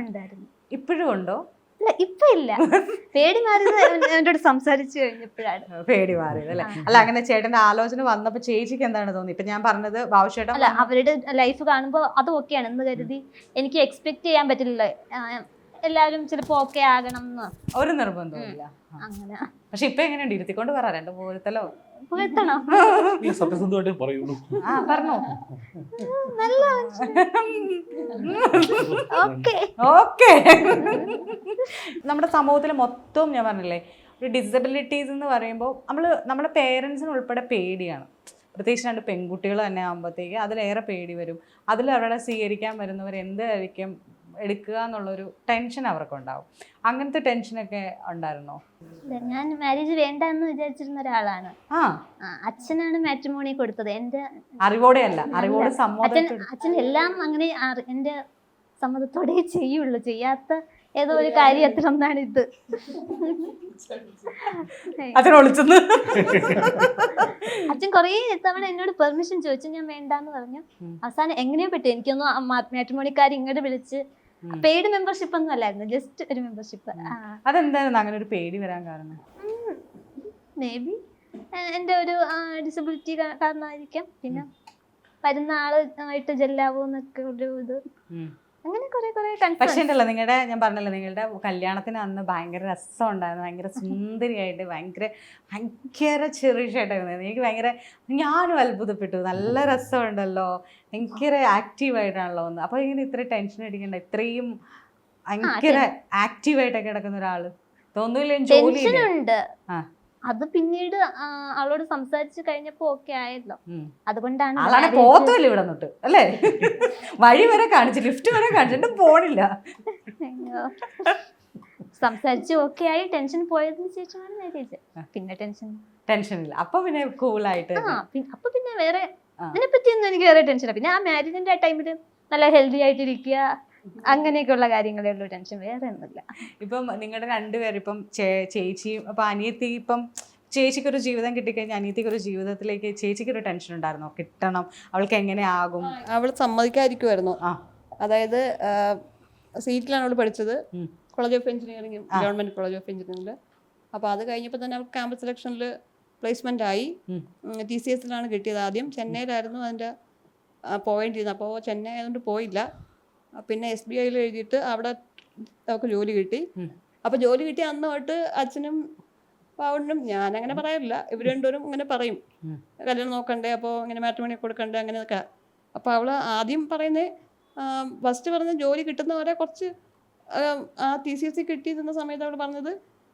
ഉണ്ടായിരുന്നു. ഇപ്പോഴും ഉണ്ടോ? ഇല്ല ഇപ്പൊ ഇല്ല. പേടി മാറിയത് എന്നോട് സംസാരിച്ചു കഴിഞ്ഞപ്പോഴാണ്. പേടി മാറിയത് അല്ലേ? അല്ല അങ്ങനെ ചേട്ടന്റെ ആലോചന വന്നപ്പോ ചേച്ചിക്ക് എന്താണ് തോന്നി? ഇപ്പൊ ഞാൻ പറഞ്ഞത് ബാബുചേട്ടൻ അല്ല അവരുടെ ലൈഫ് കാണുമ്പോൾ അത് ഓക്കെയാണ് എന്ന് കരുതി എനിക്ക് എക്സ്പെക്ട് ചെയ്യാൻ പറ്റില്ല. എല്ലാരും എല്ലാവരും ചിലപ്പോൾ ഓക്കെ ആകണം എന്ന്. ഒരു നിർബന്ധമില്ല അങ്ങനെ. പക്ഷെ ഇപ്പൊ എങ്ങനെയുണ്ട്? ഇരുത്തിക്കൊണ്ട് പറ രണ്ട് പോലത്തല്ലോ പോയെത്തണോ നീ സത്യസന്ധമായിട്ട് പറയുള്ളൂ. ആ പറഞ്ഞോ. നല്ല ഓക്കെ. ഓക്കെ. നമ്മുടെ സമൂഹത്തിൽ മൊത്തവും ഞാൻ പറഞ്ഞില്ലേ ഒരു ഡിസബിലിറ്റീസ് എന്ന് പറയുമ്പോൾ നമ്മൾ നമ്മുടെ പേരൻസിന് ഉൾപ്പെടെ പേടിയാണ്. പ്രത്യേകിച്ച് രണ്ട് പെൺകുട്ടികൾ തന്നെ ആകുമ്പോഴത്തേക്ക് അതിലേറെ പേടി വരും. അതിൽ അവരുടെ സ്വീകരിക്കാൻ വരുന്നവർ എന്തായിരിക്കും എടുക്കുക എന്നുള്ളൊരു ടെൻഷൻ അവർക്കുണ്ടാവും. അങ്ങനത്തെ ടെൻഷനൊക്കെ ഉണ്ടായിരുന്നോ? ഞാൻ മാരേജ് വേണ്ട എന്ന് വിചാരിച്ചിരുന്ന ഒരാളാണ്. അച്ഛനാണ് മാട്രിമോണി കൊടുത്തത്. എന്റെ അറിവോടെ അല്ല അറിവോടെ അച്ഛൻ അച്ഛൻ എല്ലാം അങ്ങനെ എന്റെ സമ്മതത്തോടെ ചെയ്യുള്ളൂ. ചെയ്യാത്ത ഏതോ ഒരു കാര്യം ഇത് അച്ഛൻ ഒളിച്ചെന്ന്. അച്ഛൻ കുറേ തവണ എന്നോട് പെർമിഷൻ ചോദിച്ചു ഞാൻ വേണ്ടാന്ന് പറഞ്ഞു. അവസാനം എങ്ങനെയോ പറ്റും എനിക്കൊന്നും മാട്രിമോണിക്കാർ ഇങ്ങോട്ട് വിളിച്ച്. പെയ്ഡ് മെമ്പർഷിപ്പ് ഒന്നും അല്ലായിരുന്നു ജസ്റ്റ് ഒരു മെമ്പർഷിപ്പ് അതെന്തായിരുന്നു അങ്ങനെ ഒരു പേടി വരാൻ കാരണം? മേ ബി എന്റെ ഒരു ഡിസബിലിറ്റി കാരണമായിരിക്കാം. പിന്നെ വരുന്ന ആളുമായിട്ട് ജെല്ലാവോ എന്നൊക്കെ ഒരു ഇത്. അങ്ങനെ കുറെ കുറെ പക്ഷെ ഉണ്ടല്ലോ നിങ്ങളുടെ ഞാൻ പറഞ്ഞല്ലോ നിങ്ങളുടെ കല്യാണത്തിന് അന്ന് ഭയങ്കര രസം ഉണ്ടായിരുന്നു ഭയങ്കര സുന്ദരിയായിട്ട് ഭയങ്കര ഭയങ്കര ചെറിയായിട്ടായിരുന്നു എനിക്ക് ഭയങ്കര ഞാനും അത്ഭുതപ്പെട്ടു. നല്ല രസമുണ്ടല്ലോ. ഭയങ്കര ആക്റ്റീവായിട്ടാണല്ലോ ഒന്ന് അപ്പോൾ ഇങ്ങനെ ഇത്ര ടെൻഷൻ അടിക്കണ്ട. ഇത്രയും ഭയങ്കര ആക്റ്റീവായിട്ടൊക്കെ കിടക്കുന്ന ഒരാൾ. തോന്നൂല്ലേ ജോലി ഉണ്ട് ആ. അത് പിന്നീട് അവളോട് സംസാരിച്ച് കഴിഞ്ഞപ്പോ ഓക്കെ ആയല്ലോ. അതുകൊണ്ടാണ് ആളാണ് പോത്തുമില്ല ഇവിടെ നിന്നിട്ട് അല്ലേ? വഴി വരെ കാണിച്ചു ലിഫ്റ്റ് വരെ കാണിച്ചിട്ട് പോണില്ല. സംസാരിച്ച് ഓക്കെ ആയി ടെൻഷൻ പോയതിന് ശേഷമാണ് മാരേജ് പിന്നെ ടെൻഷൻ ടെൻഷൻ ഇല്ല. അപ്പൊ പിന്നെ കൂളായിട്ട് അപ്പൊ പിന്നെ വേറെ അതിനെ പറ്റിയൊന്നും എനിക്ക് വേറെ ടെൻഷൻ പിന്നെ ആ മാരേജിന്റെ ആ ടൈമിൽ നല്ല ഹെൽത്തി ആയിട്ടിരിക്കുക അങ്ങനെയൊക്കെയുള്ള കാര്യങ്ങളേ ഉള്ളൂ ടെൻഷൻ വേറെ ഒന്നുമില്ല. ഇപ്പം നിങ്ങളുടെ രണ്ടുപേരും ഇപ്പം ചേച്ചി ചേച്ചിയും അപ്പൊ അനിയത്തി ഇപ്പം ചേച്ചിക്കൊരു ജീവിതം കിട്ടിക്കഴിഞ്ഞാൽ അനിയത്തിക്ക് ഒരു ജീവിതത്തിലേക്ക് ചേച്ചിക്കൊരു ടെൻഷൻ ഉണ്ടായിരുന്നോ? കിട്ടണം അവൾക്ക് എങ്ങനെ ആകും അവൾ സമ്മതിക്കാതിരിക്കുമായിരുന്നു ആ. അതായത് സീറ്റിലാണ് അവൾ പഠിച്ചത്. College of engineering government college of എഞ്ചിനീയറിംഗിൽ അപ്പോൾ അത് കഴിഞ്ഞപ്പോൾ തന്നെ അവൾക്ക് ക്യാമ്പസ് സെലക്ഷനിൽ പ്ലേസ്മെന്റ് ആയി. ടി സി എസിലാണ് കിട്ടിയത് ആദ്യം. ചെന്നൈയിലായിരുന്നു അതിന്റെ പോയിന്റിരുന്നത് അപ്പോൾ ചെന്നൈ ആയതുകൊണ്ട് പോയില്ല. പിന്നെ എസ് ബി ഐയിൽ എഴുതിയിട്ട് അവിടെ അവൾക്ക് ജോലി കിട്ടി. അപ്പൊ ജോലി കിട്ടിയ അന്ന് തൊട്ട് അച്ഛനും പാവണ്ണും അങ്ങനെ പറയാറില്ല ഇവർ രണ്ടുപേരും ഇങ്ങനെ പറയും. കല്യാണം നോക്കണ്ടേ അപ്പോൾ ഇങ്ങനെ മാറ്റമണി കൊടുക്കണ്ടേ? അങ്ങനെയൊക്കെ. അപ്പോൾ അവൾ ആദ്യം പറയുന്നത് ഫസ്റ്റ് പറഞ്ഞ ജോലി കിട്ടുന്നവരെ കുറച്ച് ആ, ടി സി എസ് സി കിട്ടിയിരുന്ന സമയത്ത് അവൾ പറഞ്ഞത്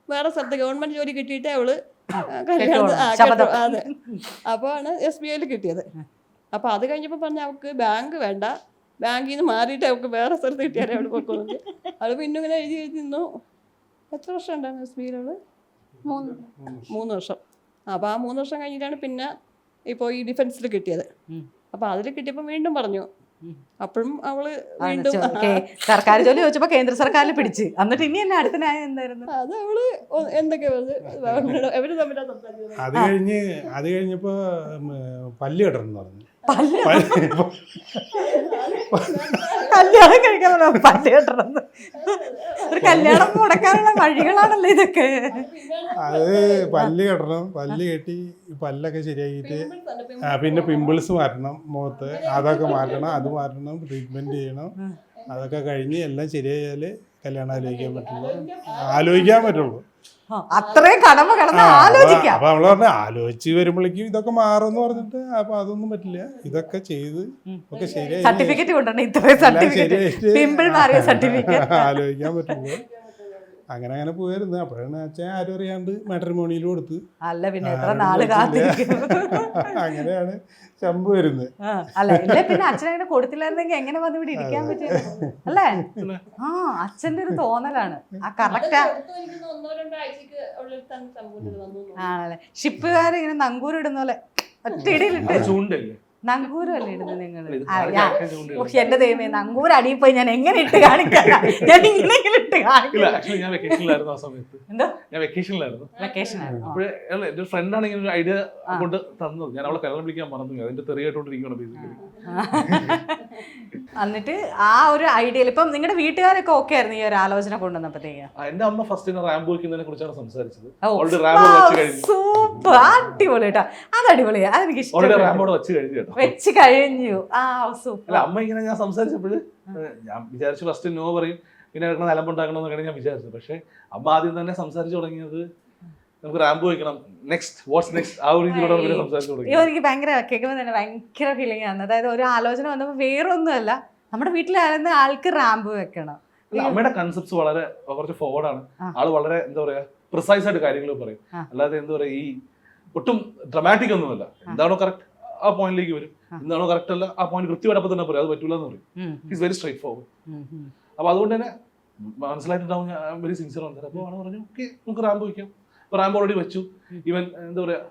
വേറെ സ്ഥലത്ത് ഗവൺമെന്റ് ജോലി കിട്ടിയിട്ടേ അവൾ കല്യാണം. അതെ. അപ്പോൾ ആണ് എസ് ബി ഐയിൽ കിട്ടിയത്. അപ്പോൾ അത് കഴിഞ്ഞപ്പോൾ പറഞ്ഞ അവക്ക് ബാങ്ക് വേണ്ട. ബാങ്കിൽ നിന്ന് മാറിയിട്ട് അവൾക്ക് വേറെ സ്ഥലത്ത് കിട്ടിയാലേ അവിടെ പൊക്കുന്നത് അവൾ പിന്നെ ഇങ്ങനെ എഴുതി എഴുതി നിന്നു. എത്ര വർഷം ഉണ്ടായിരുന്നു എസ് ബിയിൽ അവൾ? മൂന്ന്. മൂന്ന് വർഷം. അപ്പോൾ ആ മൂന്ന് വർഷം കഴിഞ്ഞിട്ടാണ് പിന്നെ ഇപ്പോൾ ഈ ഡിഫൻസിൽ കിട്ടിയത്. അപ്പോൾ അതിൽ കിട്ടിയപ്പോൾ വീണ്ടും പറഞ്ഞു. അപ്പോഴും അവൾ വീണ്ടും സർക്കാർ ജോലി ചോദിച്ചപ്പോ കേന്ദ്ര സർക്കാരിൽ പിടിച്ച്. എന്നിട്ട് ഇനി എന്നെ അടുത്ത ന്യായം എന്തായിരുന്നു? അത് അവൾ എന്തൊക്കെ അത്. കഴിഞ്ഞ് അത് കഴിഞ്ഞപ്പോ പല്ല് കെട്ടണം പറഞ്ഞു. കല്യാണം കഴിക്കാനുള്ള പല്ല് കെട്ടണം ഒരു കല്യാണം മുടക്കാനുള്ള വഴികളാണല്ലോ ഇതൊക്കെ. അത് പല്ല് കെട്ടണം. പല്ല് കെട്ടി പല്ലൊക്കെ ശരിയാക്കിയിട്ട് പിന്നെ പിമ്പിൾസ് മാറ്റണം മുഖത്ത്. അതൊക്കെ മാറ്റണം അത് മാറ്റണം ട്രീറ്റ്മെന്റ് ചെയ്യണം. അതൊക്കെ കഴിഞ്ഞ് എല്ലാം ശരിയായാൽ കല്യാണം ആലോചിക്കാൻ പറ്റുള്ളൂ. ആലോചിക്കാൻ പറ്റുള്ളൂ. അത്രയും കടമ കിടന്ന് ആലോചിക്കാം. അപ്പൊ നമ്മൾ പറഞ്ഞ ആലോചിച്ച് വരുമ്പോഴേക്കും ഇതൊക്കെ മാറുമെന്ന് പറഞ്ഞിട്ട് അപ്പൊ അതൊന്നും പറ്റില്ല. ഇതൊക്കെ ചെയ്ത് ഒക്കെ ശരിയായി. സർട്ടിഫിക്കറ്റ് കൊണ്ടുവരണം. ഇത്രയും സർട്ടിഫിക്കറ്റ് പിമ്പിൾ മാറിയ [laughs] സർട്ടിഫിക്കറ്റ് ആലോചിക്കാൻ പറ്റുള്ളൂ അങ്ങനെ അങ്ങനെ പോയായിരുന്നു. അപ്പോഴാണ് അച്ഛൻ ആരും അറിയാണ്ട് മാട്രിമോണിയിൽ കൊടുത്ത്. അല്ല പിന്നെ എത്ര നാൾ കാത്തിരിക്കും [laughs] അങ്ങനെയാണ് ശമ്പു വരുന്നത്. അല്ല പിന്നെ അച്ഛൻ അങ്ങനെ കൊടുത്തില്ലായിരുന്നെങ്കിൽ എങ്ങനെ വന്ന് ഇവിടെ ഇരിക്കാൻ പറ്റും അല്ലേ? ആ അച്ഛന്റെ ഒരു തോന്നലാണ്. ആ കറക്റ്റ് ആണല്ലേ? ഷിപ്പുകാർ ഇങ്ങനെ നങ്കൂരിടുന്ന പോലെ ഒറ്റയിടിയിലിട്ട്. ചൂണ്ടല്ലേ? നങ്കൂരല്ലേ ഇടുന്നത്. നിങ്ങൾ എന്റെ ദൈവമേ നങ്കൂർ അടിയിൽ പോയി ഞാൻ എങ്ങനെ ഇട്ട് കാണിക്കാം ഞാൻ ഇങ്ങനെയെങ്കിലും ഇട്ട് കാണിക്കില്ല ഞാൻ വെക്കേഷനിലായിരുന്നു ആ സമയത്ത്. എന്തോ? ഞാൻ വെക്കേഷനിലായിരുന്നു അപ്പോഴേ എന്റെ ഫ്രണ്ടാണ് ഇങ്ങനെ ഒരു ഐഡിയ. കൊണ്ട് തന്നത്. ഞാൻ അവളെ കല്യാണം വിളിക്കാൻ മറന്നു. അതിന്റെ തെറിയായിട്ടോണ്ടിരിക്കുകയാണ് ബേസിക്കലി എന്നിട്ട് ആ ഒരു ഐഡിയയിൽ ഇപ്പം നിങ്ങളുടെ വീട്ടുകാരൊക്കെ ഓക്കെ ആയിരുന്നു ഈ ഒരു ആലോചന കൊണ്ടുവന്നപ്പോഴത്തേക്ക് എന്റെ അമ്മ ഫസ്റ്റ് എന്നെ റാമ്പ് വയ്ക്കുന്നതിനെ കുറിച്ചാണ് സംസാരിച്ചത്. സൂപ്പർ അടിപൊളി കേട്ടോ അത് അടിപൊളിയാ അതെനിക്ക് ഇഷ്ടം റാമ്പോടെ വെച്ച് കഴിഞ്ഞു കേട്ടോ. വെച്ച് കഴിഞ്ഞു. ആ അല്ല സൂപ്പർ അമ്മ ഇങ്ങനെ ഞാൻ സംസാരിച്ചപ്പോൾ ഞാൻ വിചാരിച്ചു ഫസ്റ്റ് നോ പറയും. പിന്നെ എടുക്കുന്ന എന്നൊക്കെ ഞാൻ വിചാരിച്ചത് പക്ഷെ അമ്മ ആദ്യം തന്നെ സംസാരിച്ചു തുടങ്ങിയത് നമുക്ക് റാമ്പ് വയ്ക്കണം നെക്സ്റ്റ് വാട്ട്സ് നെക്സ്റ്റ് ആ ഒരു രീതിയിലൂടെ സംസാരിച്ചു തുടങ്ങി. എനിക്ക് ഭയങ്കര കേൾക്കുമ്പോൾ തന്നെ ഭയങ്കര ഫീലിംഗ് ആണ്. അതായത് ഒരു ആലോചന വന്നപ്പോൾ വേറെ ഒന്നുമല്ല നമ്മുടെ വീട്ടിലായിരുന്ന ആൾക്ക് റാമ്പ് വെക്കണം. അല്ല, അമ്മയുടെ കൺസെപ്റ്റ്സ് വളരെ കുറച്ച് ഫോർവേഡ് ആണ്. ആൾ വളരെ എന്താ പറയാ പ്രിസൈസ് ആയിട്ട് കാര്യങ്ങൾ പറയും. അല്ലാതെ എന്താ പറയാ ഈ ഒട്ടും ഡ്രമാറ്റിക് ഒന്നുമല്ല. എന്താണോ കറക്റ്റ് ആ പോയിന്റിലേക്ക് വരും. എന്താണോ കറക്റ്റ് അല്ല? ആ പോയിന്റ് കൃത്യമായിട്ട് അപ്പൊ തന്നെ പറയും. അത് പറ്റൂല എന്ന് പറയും. It's very straightforward. അപ്പൊ അതുകൊണ്ട് തന്നെ മനസ്സിലായിട്ടുണ്ടാവും ഞാൻ വെരി സിൻസിയർ ആണ്. അപ്പോൾ ആണ് പറഞ്ഞു ഓക്കെ നമുക്ക് റാമ്പ് വയ്ക്കാം. അപ്പൊ റാമ്പ് ഓൾറെഡി വെച്ചു. ഇവൻ എന്താ പറയാ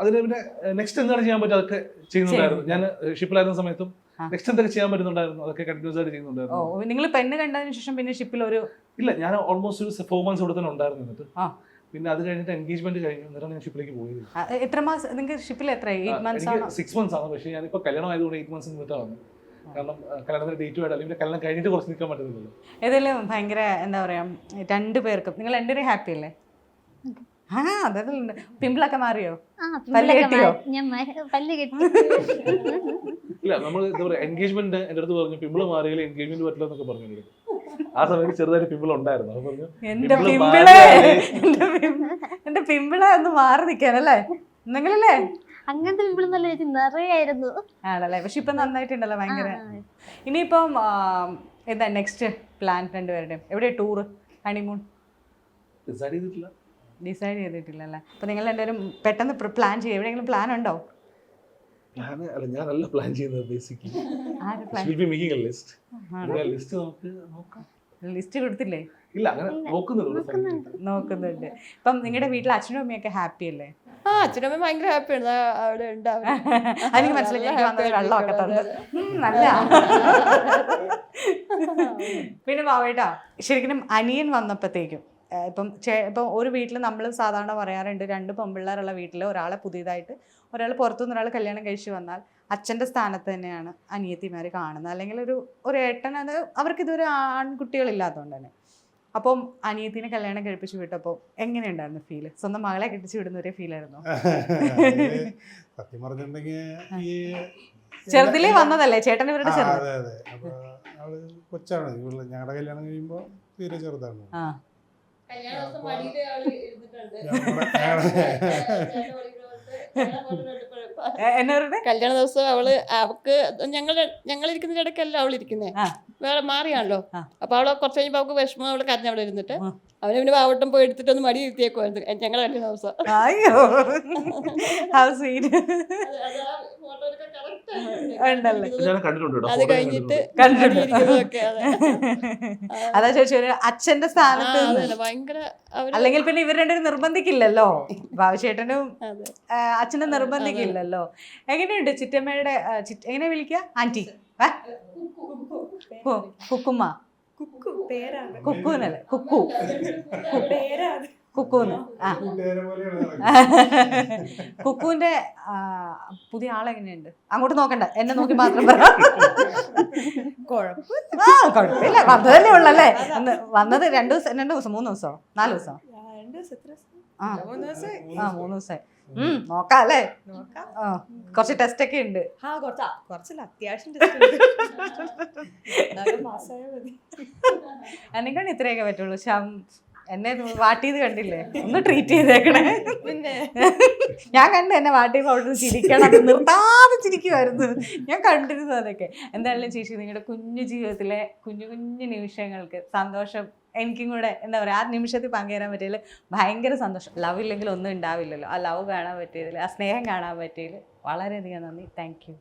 അതിന് പിന്നെ നെക്സ്റ്റ് എന്താണ് ചെയ്യാൻ പറ്റുക? അതൊക്കെ ചെയ്യുന്നുണ്ടായിരുന്നു. ഞാൻ ഷിപ്പിലായിരുന്ന സമയത്തും നെക്സ്റ്റ് എന്തൊക്കെ ചെയ്യാൻ പറ്റുന്നുണ്ടായിരുന്നു? അതൊക്കെ കണ്ടിന്യൂസ് ആയിട്ട് ചെയ്യുന്നുണ്ടായിരുന്നു. നിങ്ങൾ പെണ്ണ് കണ്ടതിന് ശേഷം പിന്നെ ഷിപ്പിൽ ഒരു ഇല്ല ഞാൻ ഓൾമോസ്റ്റ് ഒരു ഫോർ മന്ത്സ് ഇവിടെ തന്നെ ഉണ്ടായിരുന്നു. എന്നിട്ട്. പിന്നെ അത് കഴിഞ്ഞിട്ട് എൻഗേജ്മെന്റ് കഴിഞ്ഞു. എന്നിട്ടാണ് ഞാൻ ഷിപ്പിലേക്ക് പോയത്. എത്ര മാസം നിങ്ങൾക്ക് ഷിപ്പിൽ എത്ര സിക്സ് മന്ത്സ് ആണ്? പക്ഷേ ഞാനിപ്പോ കല്യാണം ആയതുകൊണ്ട് എയ്റ്റ് മന്ത്സ് നിന്നിട്ടാണ് കാരണം ആ, കല്യാണത്തിന് ഡേറ്റ് ആയിട്ട് അല്ലെങ്കിൽ കല്യാണം കഴിഞ്ഞിട്ട് കുറച്ച് നിൽക്കാൻ ഏതെങ്കിലും ഭയങ്കര എന്താ പറയാ രണ്ടു പേർക്കും. നിങ്ങൾ രണ്ടുപേരും ഹാപ്പി അല്ലേ? ആ അതെല്ലാം പിമ്പിളൊക്കെ മാറിയോ? ആ പല്ല് കെട്ടിയോ? ഞാൻ പല്ല് കെട്ടി. ഇല്ല നമ്മൾ എന്താ എൻഗേജ്മെന്റ് എന്റെ അടുത്ത് പറഞ്ഞു പിമ്പിൾ മാറിയാലും എൻഗേജ്മെന്റ് പറ്റില്ല എന്നൊക്കെ. ആ സമയത്ത് ചെറുതായിട്ട് പിമ്പിൾ ഉണ്ടായിരുന്നു. അത് പറഞ്ഞു എന്റെ പിമ്പിൾ എന്റെ പിം- എന്റെ പിമ്പിളെ ഒന്ന് മാറി നിൽക്കാനല്ലേ എന്തെങ്കിലല്ലേ അങ്ങനത്തെ പിമ്പിൾ ചേച്ചി നിറയായിരുന്നു. ആണല്ലേ? പക്ഷെ ഇപ്പൊ നന്നായിട്ടുണ്ടല്ലോ ഭയങ്കര. ഇനിയിപ്പം ആ, എന്താ നെക്സ്റ്റ് പ്ലാൻ രണ്ടുപേരുടെയും? എവിടെ ടൂറ് ഹണിമൂൺ ഡിസൈഡ് ചെയ്തിട്ടില്ല. ഡിസൈഡ് ചെയ്തിട്ടില്ലല്ലേ? അപ്പൊ നിങ്ങൾ രണ്ടുപേരും പെട്ടെന്ന് പ്ലാൻ ചെയ്യും. എവിടെയെങ്കിലും പ്ലാൻ ഉണ്ടോ? ഞാൻ അല്ല ഞാനല്ല പ്ലാൻ ചെയ്യുന്നത് ബേസിക്കലി ആര് plan B making a list list നമുക്ക് നോക്കാം. ലിസ്റ്റ് കൊടുത്തില്ലേ? ഇല്ല അങ്ങനെ നോക്കുന്നുള്ളൂ നോക്കുന്നുണ്ട്. ഇപ്പം നിങ്ങളുടെ വീട്ടിൽ അച്ഛനും അമ്മയൊക്കെ ഹാപ്പി അല്ലേ? ആ അച്ഛനും അമ്മയും ഭയങ്കര ഹാപ്പിയാണ് അവിടെ [laughs] വെള്ളമൊക്കെ നല്ല. പിന്നെ ബാബേട്ടാ ശരിക്കും അനിയൻ വന്നപ്പോഴത്തേക്കും ഇപ്പം ചേ ഇപ്പം ഒരു വീട്ടിൽ നമ്മൾ സാധാരണ പറയാറുണ്ട് രണ്ട് പെമ്പിള്ളേരുള്ള വീട്ടിൽ ഒരാളെ പുതിയതായിട്ട് ഒരാൾ പുറത്തുനിന്ന് ഒരാൾ കല്യാണം കഴിച്ചു വന്നാൽ അച്ഛന്റെ സ്ഥാനത്ത് തന്നെയാണ് അനിയത്തിമാർ കാണുന്നത്. അല്ലെങ്കിൽ ഒരു ഒരു ഏട്ടൻ അത് അവർക്ക് ഇതൊരു ആൺകുട്ടികളില്ലാത്തതുകൊണ്ട് തന്നെ. അപ്പം അനിയത്തിനെ കല്യാണം കഴിപ്പിച്ച് വിട്ടപ്പോൾ എങ്ങനെയുണ്ടായിരുന്നു ഫീൽ സ്വന്തം മകളെ കെട്ടിച്ച് വിടുന്ന ഒരു ഫീലായിരുന്നു [laughs] സത്യം പറഞ്ഞിട്ടുണ്ടെങ്കിൽ ചെറുതിലേ വന്നതല്ലേ? ചേട്ടൻ ഇവരുടെ ചെറുത്. അതെ അതെ. അപ്പൊ അവൾ കൊച്ചാണ്. ഇവൾ ഞങ്ങളുടെ കല്യാണം കഴിയുമ്പോ തീരെ ചെറുതാണ്. ഞങ്ങളുടെ- ചേട്ടൻ മടിയിൽ വന്നിട്ട് എ- എന്നാ പറഞ്ഞേ കല്യാണ ദിവസം അവൾ അവക്ക് ഞങ്ങൾ ഞങ്ങളിരിക്കുന്ന ഇടയ്ക്കല്ല അവൾ ഇരിക്കുന്നേ. വേറെ മാറിയാണല്ലോ. അപ്പൊ അവൾ കുറച്ച് കഴിഞ്ഞപ്പോ അവൾക്ക് വിഷമം അവൾ കരഞ്ഞ അവിടെ ഇരുന്നിട്ട്. അവനെ പിന്നെ പാവട്ടം പോയി എടുത്തിട്ടൊന്ന് മടി ഇരുത്തിയേക്കുമായിരുന്നു ഞങ്ങളെ കല്യാണ ദിവസം അയ്യോ. ഹൗ സ്വീറ്റ് ഉണ്ടല്ലേ? അത് കഴിഞ്ഞിട്ട് കണ്ടിട്ടുണ്ട്. അതെ. അതാ ചോദിച്ചു ഒരു അച്ഛന്റെ ആ, സ്ഥാനത്ത് നിന്ന്. ഭയങ്കര അവർ അല്ലെങ്കിൽ പിന്നെ ഇവർ രണ്ടും നിർബന്ധിക്കില്ലല്ലോ? ബാബുശേട്ടനും അതെ. ആ, അച്ഛനെ നിർബന്ധിക്കില്ലല്ലോ? എങ്ങനെയുണ്ട് ചിറ്റമ്മയുടെ ആ, ചിറ്റ- എങ്ങനെ വിളിക്കുക ആന്റി ഏ? കു- കുക്കുമ്മ. കുക്കു പേരാണ്. കുക്കൂനല്ലേ കുക്കു. പേരാണ്. കുക്കൂന്ന് ആ. കുക്കുവിന്റെ പുതിയ ആളെങ്ങനെയുണ്ട് അങ്ങോട്ട് നോക്കണ്ട. എന്നെ നോക്കി മാത്രം പറ. കുഴപ്പമില്ല. വന്നതല്ലേ ഉള്ളല്ലേ? വന്നത് രണ്ടു ദിവസം രണ്ടു ദിവസം മൂന്ന് ദിവസമോ? നാല് ദിവസം രണ്ട് ദിവസം എത്ര ആ മൂന്ന് ദിവസമായി ആ മൂന്ന് ദിവസമായി ഉം നോക്കാം അല്ലേ നോക്കാം. ആ കുറച്ച് ടെസ്റ്റ് ഒക്കെ ഉണ്ട്. ആ കുറച്ച് കുറച്ചല്ല അത്യാവശ്യം എന്നെക്കൊണ്ട് ഇത്രയൊക്കെ പറ്റുള്ളൂ. ശം എന്നെ വാട്ടിയത് കണ്ടില്ലേ? ഒന്ന് ട്രീറ്റ് ചെയ്തേക്കണേ. പിന്നെ? ഞാൻ കണ്ടു എന്നെ വാട്ടി അവിടെ നിന്ന് ചിരിക്കണം. അത് നിർത്താതെ ചിരിക്കുമായിരുന്നു ഞാൻ കണ്ടിരുന്നു അതൊക്കെ. എന്തായാലും ചേച്ചി നിങ്ങളുടെ കുഞ്ഞു ജീവിതത്തിലെ കുഞ്ഞു കുഞ്ഞു നിമിഷങ്ങൾക്ക് സന്തോഷം എനിക്കും കൂടെ എന്താ പറയുക ആ നിമിഷത്തിൽ പങ്കുചേരാൻ പറ്റിയതിൽ ഭയങ്കര സന്തോഷം. ലവ് ഇല്ലെങ്കിൽ ഒന്നും ഉണ്ടാവില്ലല്ലോ ആ ലവ് കാണാൻ പറ്റിയതിൽ ആ സ്നേഹം കാണാൻ പറ്റിയതിൽ വളരെയധികം നന്ദി. Thank you